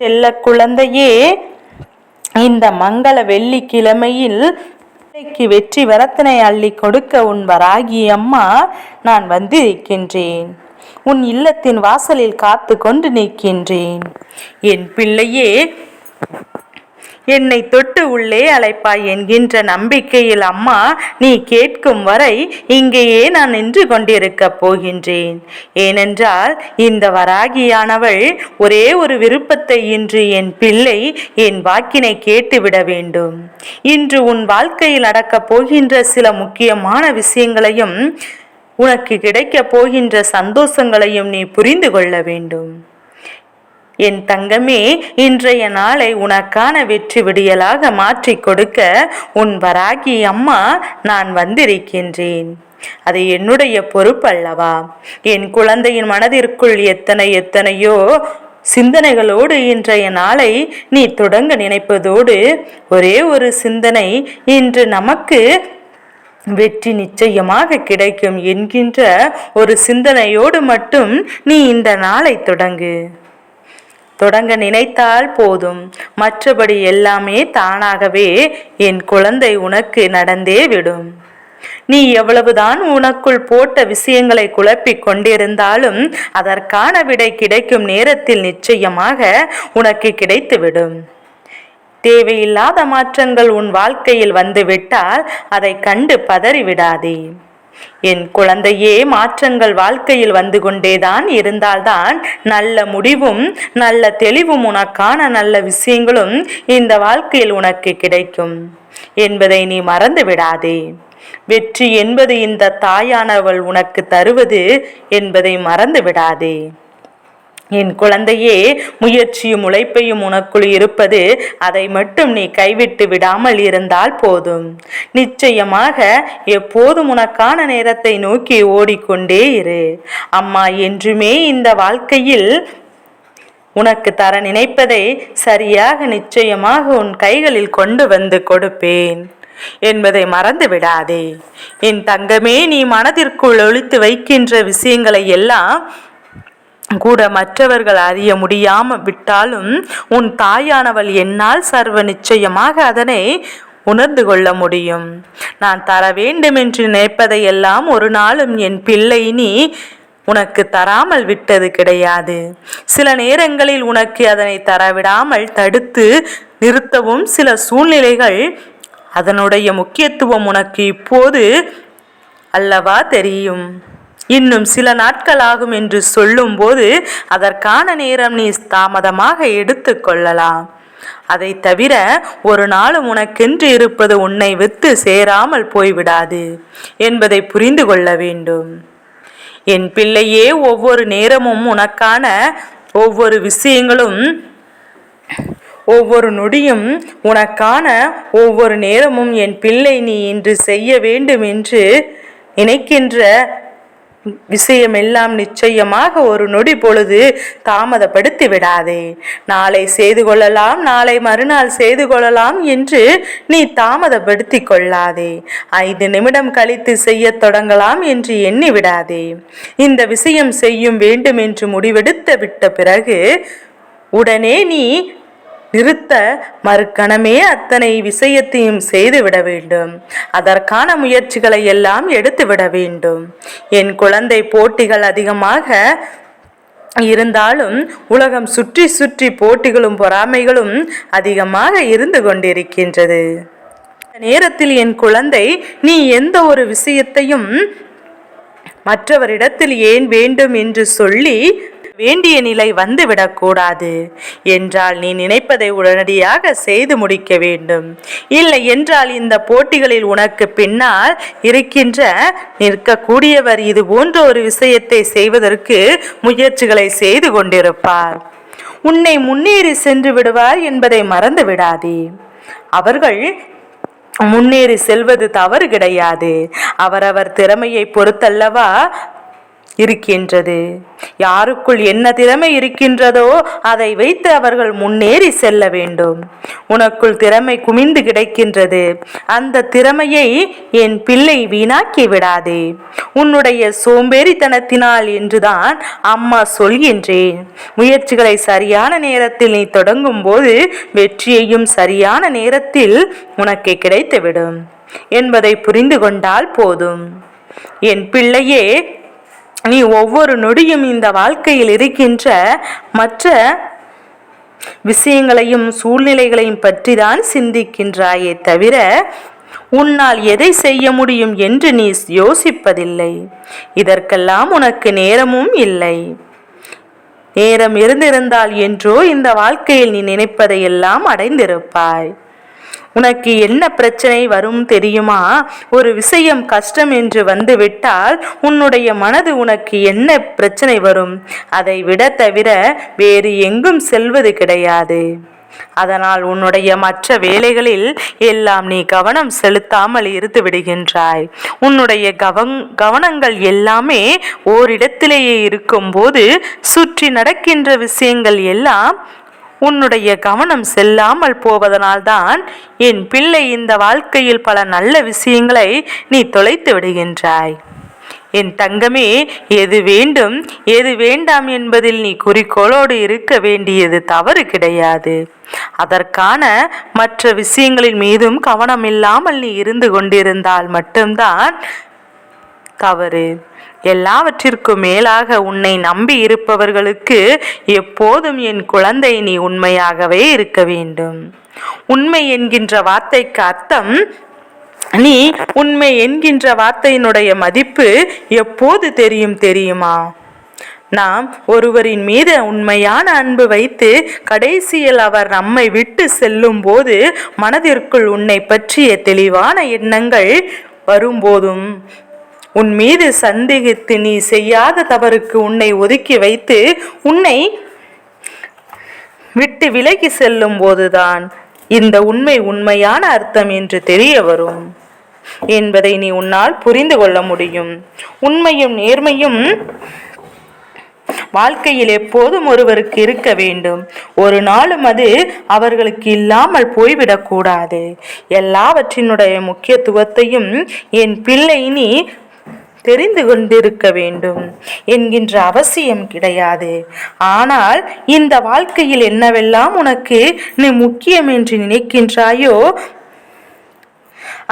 செல்ல குழந்தையே இந்த மங்கள வெள்ளிக்கிழமையில் பிள்ளைக்கு வெற்றி வரத்தினை அள்ளி கொடுக்க உன் வராகி அம்மா நான் வந்திருக்கின்றேன். உன் இல்லத்தின் வாசலில் காத்து கொண்டு நிற்கின்றேன். என் பிள்ளையே என்னை தொட்டு உள்ளே அழைப்பாய் என்கின்ற நம்பிக்கையில் அம்மா நீ கேட்கும் வரை இங்கேயே நான் நின்று கொண்டிருக்கப் போகின்றேன். ஏனென்றால் இந்த வராகியானவள் ஒரே ஒரு விருப்பத்தை இன்று என் பிள்ளை என் வாக்கினை கேட்டுவிட வேண்டும். இன்று உன் வாழ்க்கையில் நடக்கப் போகின்ற சில முக்கியமான விஷயங்களையும் உனக்கு கிடைக்கப் போகின்ற சந்தோஷங்களையும் நீ புரிந்து கொள்ள வேண்டும். என் தங்கமே இன்றைய நாளை உனக்கான வெற்றி விடியலாக மாற்றிக் கொடுக்க உன் வராகி அம்மா நான் வந்திருக்கின்றேன். அது என்னுடைய பொறுப்பல்லவா? என் குழந்தையின் மனதிற்குள் எத்தனை எத்தனையோ சிந்தனைகளோடு இன்றைய நாளை நீ தொடங்க நினைப்பதோடு ஒரே ஒரு சிந்தனை இன்று நமக்கு வெற்றி நிச்சயமாக கிடைக்கும் என்கின்ற ஒரு சிந்தனையோடு மட்டும் நீ இந்த நாளை தொடங்கு. தொடங்க நினைத்தால் போதும். மற்றபடி எல்லாமே தானாகவே என் குழந்தை உனக்கு நடந்தே விடும். நீ எவ்வளவுதான் உனக்குள் போட்ட விஷயங்களை குழப்பிக் கொண்டிருந்தாலும் அதற்கான விடை கிடைக்கும் நேரத்தில் நிச்சயமாக உனக்கு கிடைத்துவிடும். தேவையில்லாத மாற்றங்கள் உன் வாழ்க்கையில் வந்துவிட்டால் அதை கண்டு பதறிவிடாதே. என் குழந்தையே மாற்றங்கள் வாழ்க்கையில் வந்து கொண்டேதான் இருந்தால்தான் நல்ல முடிவும் நல்ல தெளிவும் உனக்கான நல்ல விஷயங்களும் இந்த வாழ்க்கையில் உனக்கு கிடைக்கும் என்பதை நீ மறந்து விடாதே. வெற்றி என்பது இந்த தாயானவள் உனக்கு தருவது என்பதை மறந்து விடாதே. என் குழந்தையே முயற்சியும் உழைப்பையும் உனக்குள் இருப்பது அதை மட்டும் நீ கைவிட்டு விடாமல் இருந்தால் போதும். நிச்சயமாக எப்போதும் உனக்கான நேரத்தை நோக்கி ஓடிக்கொண்டே இரு. அம்மா என்றுமே இந்த வாழ்க்கையில் உனக்கு தர நினைப்பதை சரியாக நிச்சயமாக உன் கைகளில் கொண்டு வந்து கொடுப்பேன். என்பதை மறந்து விடாதே. என் தங்கமே நீ மனதிற்குள் ஒழித்து வைக்கின்ற விஷயங்களை எல்லாம் கூட மற்றவர்கள் அறிய முடியாம விட்டாலும் உன் தாயானவள் என்னால் சர்வ நிச்சயமாக அதனை உணர்ந்து கொள்ள முடியும். நான் தர வேண்டும் என்று நினைப்பதையெல்லாம் ஒரு நாளும் என் பிள்ளை நீ உனக்கு தராமல் விட்டது கிடையாது. சில நேரங்களில் உனக்கு அதனை தரவிடாமல் தடுத்து நிறுத்தவும் சில சூழ்நிலைகள் அதனுடைய முக்கியத்துவம் உனக்கு இப்போது அல்லவா தெரியும். இன்னும் சில நாட்கள் ஆகும் என்று சொல்லும்போது அதற்கான நேரம் நீ தாமதமாக எடுத்துக்கொள்ளலாம் அதை தவிர ஒரு நாளும் உனக்கென்று இருப்பது உன்னை வித்து சேராமல் போய்விடாது என்பதை புரிந்து கொள்ள வேண்டும். என் பிள்ளையே ஒவ்வொரு நேரமும் உனக்கான ஒவ்வொரு விஷயங்களும் ஒவ்வொரு நொடியும் உனக்கான ஒவ்வொரு நேரமும் என் பிள்ளை நீ இன்று செய்ய வேண்டும் என்று நினைக்கின்ற விஷயமெல்லாம் நிச்சயமாக ஒரு நொடி பொழுது தாமதப்படுத்தி விடாதே. நாளை செய்து கொள்ளலாம் நாளை மறுநாள் செய்து கொள்ளலாம் என்று நீ தாமதப்படுத்தி கொள்ளாதே. ஐந்து நிமிடம் கழித்து செய்ய தொடங்கலாம் என்று எண்ணி விடாதே. இந்த விஷயம் செய்யும் வேண்டும் என்று முடிவெடுத்து விட்ட பிறகு உடனே நீ நிறுத்த மறுக்கணமே அத்தனை விஷயத்தையும் செய்துவிட வேண்டும். அதற்கான முயற்சிகளை எல்லாம் எடுத்துவிட வேண்டும். என் குழந்தை போட்டிகள் அதிகமாக இருந்தாலும் உலகம் சுற்றி சுற்றி போட்டிகளும் பொறாமைகளும் அதிகமாக இருந்து கொண்டிருக்கின்றது. நேரத்தில் என் குழந்தை நீ எந்த ஒரு விஷயத்தையும் மற்றவரிடத்தில் ஏன் வேண்டும் என்று சொல்லி வேண்டிய நிலை வந்துவிடக்கூடாது என்றால் நீ நினைப்பதை உடனடியாக செய்து முடிக்க வேண்டும். இல்லை என்றால் இந்த போட்டிகளில் உனக்கு பின்னால் இருக்கின்ற நிற்கக்கூடியவர் இது போன்ற ஒரு விஷயத்தை செய்வதற்கு முயற்சிகளை செய்து கொண்டிருப்பார். உன்னை முன்னேறி சென்று விடுவார் என்பதை மறந்து விடாதே. அவர்கள் முன்னேறி செல்வது தவறு கிடையாது. அவரவர் திறமையை பொறுத்தல்லவா இருக்கின்றது. யாருக்குள் என்ன திறமை இருக்கின்றதோ அதை வைத்து அவர்கள் முன்னேறி செல்ல வேண்டும். உனக்குள் திறமை குமிந்து கிடக்கின்றது. அந்த திறமையை என் பிள்ளை வீணாக்கி விடாதே. உன்னுடைய சோம்பேறித்தனத்தினால் என்றுதான் அம்மா சொல்கின்றேன் முயற்சிகளை சரியான நேரத்தில் நீ தொடங்கும் போது வெற்றியையும் சரியான நேரத்தில் உனக்கு கிடைத்துவிடும் என்பதை புரிந்து கொண்டால் போதும். என் பிள்ளையே நீ ஒவ்வொரு நொடியும் இந்த வாழ்க்கையில் இருக்கின்ற மற்ற விஷயங்களையும் சூழ்நிலைகளையும் பற்றி தான் சிந்திக்கின்றாயே தவிர உன்னால் எதை செய்ய முடியும் என்று நீ யோசிப்பதில்லை. இதற்கெல்லாம் உனக்கு நேரமும் இல்லை. நேரம் இருந்திருந்தால் என்றோ இந்த வாழ்க்கையில் நீ நினைப்பதையெல்லாம் அடைந்திருப்பாய். உனக்கு என்ன பிரச்சனை வரும் தெரியுமா? ஒரு விஷயம் கஷ்டம் என்று வந்துவிட்டால் உன்னுடைய மனது உனக்கு என்ன பிரச்சனை வரும்? அதை விட தவிர வேறு எங்கும் செல்வது கிடையாது. அதனால் உன்னுடைய மற்ற வேலைகளில் எல்லாம் நீ கவனம் செலுத்தாமல் இருந்து விடுகின்றாய். உன்னுடைய கவங் கவனங்கள் எல்லாமே ஓரிடத்திலேயே இருக்கும்போது சுற்றி நடக்கின்ற விஷயங்கள் எல்லாம் உன்னுடைய கவனம் செல்லாமல் போவதனால்தான் என் பிள்ளை இந்த வாழ்க்கையில் பல நல்ல விஷயங்களை நீ தொலைத்து விடுகின்றாய். என் தங்கமே எது வேண்டும் எது வேண்டாம் என்பதில் நீ குறிக்கோளோடு இருக்க வேண்டியது தவறு கிடையாது. அதற்கான மற்ற விஷயங்களின் மீதும் கவனம் இல்லாமல் நீ இருந்து கொண்டிருந்தால் மட்டும்தான் தவறு. எல்லாவற்றிற்கும் மேலாக உன்னை நம்பி இருப்பவர்களுக்கு எப்போதும் என் குழந்தை நீ உண்மையாகவே இருக்க வேண்டும். உண்மை என்கின்ற வார்த்தைக்கு அர்த்தம் நீ உண்மை என்கின்ற வார்த்தையினுடைய மதிப்பு எப்போது தெரியும் தெரியுமா? நாம் ஒருவரின் மீது உண்மையான அன்பு வைத்து கடைசியில் அவர் நம்மை விட்டு செல்லும் போது மனதிற்குள் உன்னை பற்றிய தெளிவான எண்ணங்கள் வரும்போதும் உன் மீது சந்தேகித்து நீ செய்யாத தவறுக்கு உன்னை ஒதுக்கி வைத்து உன்னை விட்டு விலகி செல்லும் போதுதான் இந்த உண்மை உண்மையான அர்த்தம் என்று தெரிய வரும். என்பதை நீ உன்னால் புரிந்து கொள்ள முடியும். உண்மையும் நேர்மையும் வாழ்க்கையில் எப்போதும் ஒருவருக்கு இருக்க வேண்டும். ஒரு நாளும் அது அவர்களுக்கு இல்லாமல் போய்விடக்கூடாது. எல்லாவற்றினுடைய முக்கியத்துவத்தையும் என் பிள்ளை நீ தெரிந்து கொண்டிருக்க வேண்டும் என்கின்ற அவசியம் கிடையாது. ஆனால் இந்த வாழ்க்கையில் என்னவெல்லாம் உனக்கு நீ முக்கியம் என்று நினைக்கின்றாயோ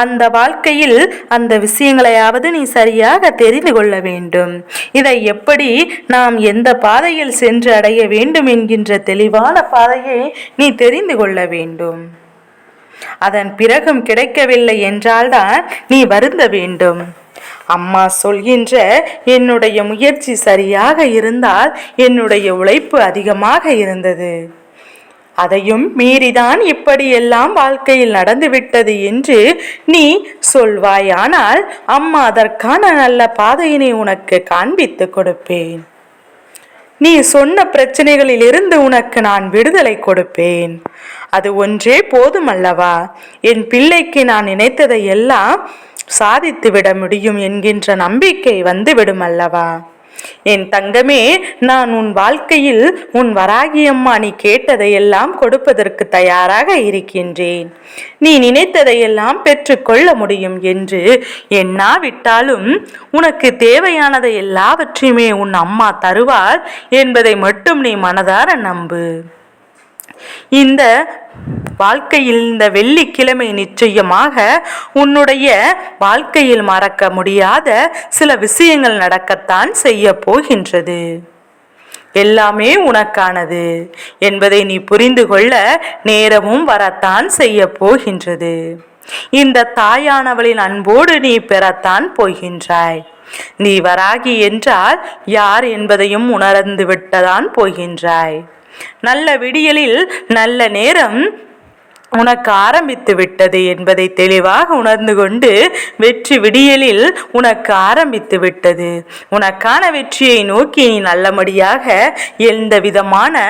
அந்த வாழ்க்கையில் அந்த விஷயங்களையாவது நீ சரியாக தெரிந்து கொள்ள வேண்டும். இதை எப்படி நாம் எந்த பாதையில் சென்று அடைய வேண்டும் என்கின்ற தெளிவான பாதையை நீ தெரிந்து கொள்ள வேண்டும். அதன் பிறகும் கிடைக்கவில்லை என்றால்தான் நீ வருந்த வேண்டும். அம்மா சொல்கின்ற என்னுடைய முயற்சி சரியாக இருந்தால் என்னுடைய உழைப்பு அதிகமாக இருந்தது. அதையும் மீறிதான் இப்படியெல்லாம் வாழ்க்கையில் நடந்துவிட்டது என்று நீ சொல்வாயானால் அம்மா அதற்கான நல்ல பாதையினை உனக்கு காண்பித்து கொடுப்பேன். நீ சொன்ன பிரச்சனைகளில் இருந்து உனக்கு நான் விடுதலை கொடுப்பேன். அது ஒன்றே போதும் அல்லவா? என் பிள்ளைக்கு நான் நினைத்ததை எல்லாம் சாதித்து விட முடியும் என்கின்ற நம்பிக்கை வந்துவிடும் அல்லவா என் தங்கமே நான் உன் வாழ்க்கையில் உன் வராகியம்மா நீ கேட்டதையெல்லாம் கொடுப்பதற்கு தயாராக இருக்கின்றேன். நீ நினைத்ததையெல்லாம் பெற்றுக்கொள்ள முடியும் என்று எண்ணாவிட்டாலும் உனக்கு தேவையானதை எல்லாவற்றையுமே உன் அம்மா தருவார் என்பதை மட்டும் நீ மனதார நம்பு. இந்த வாழ்க்கையில் இந்த வெள்ளிக்கிழமை நிச்சயமாக உன்னுடைய வாழ்க்கையில் மறக்க முடியாத சில விஷயங்கள் நடக்கத்தான் செய்ய போகின்றது. எல்லாமே உனக்கானது என்பதை நீ புரிந்து கொள்ள நேரமும் வரத்தான் செய்ய போகின்றது. இந்த தாயானவளின் அன்போடு நீ பெறத்தான் போகின்றாய். நீ வராகி என்றால் யார் என்பதையும் உணர்ந்து விட்டதான் போகின்றாய். நல்ல விடியலில் நல்ல நேரம் உனக்கு ஆரம்பித்து விட்டது என்பதை தெளிவாக உணர்ந்து கொண்டு வெற்றி விடியலில் உனக்கு ஆரம்பித்து விட்டது. உனக்கான வெற்றியை நோக்கி நீ நல்லபடியாக எந்த விதமான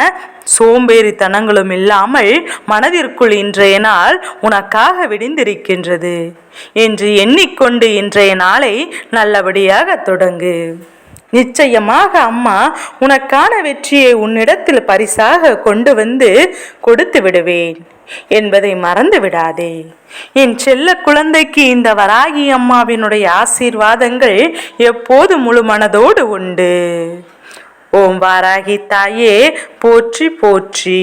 சோம்பேறித்தனங்களும் இல்லாமல் மனதிற்குள் இன்றைய நாள் உனக்காக விடிந்திருக்கின்றது. என்று எண்ணிக்கொண்டு இன்றைய நாளை நல்லபடியாக தொடங்கு. நிச்சயமாக அம்மா உனக்கான வெற்றியை உன்னிடத்தில் பரிசாக கொண்டு வந்து கொடுத்து விடுவேன் என்பதை மறந்து விடாதே. என் செல்ல குழந்தைக்கு இந்த வராகி அம்மாவினுடைய ஆசீர்வாதங்கள் எப்போது முழு மனதோடு உண்டு? ஓம் வாராகி தாயே போற்றி போற்றி.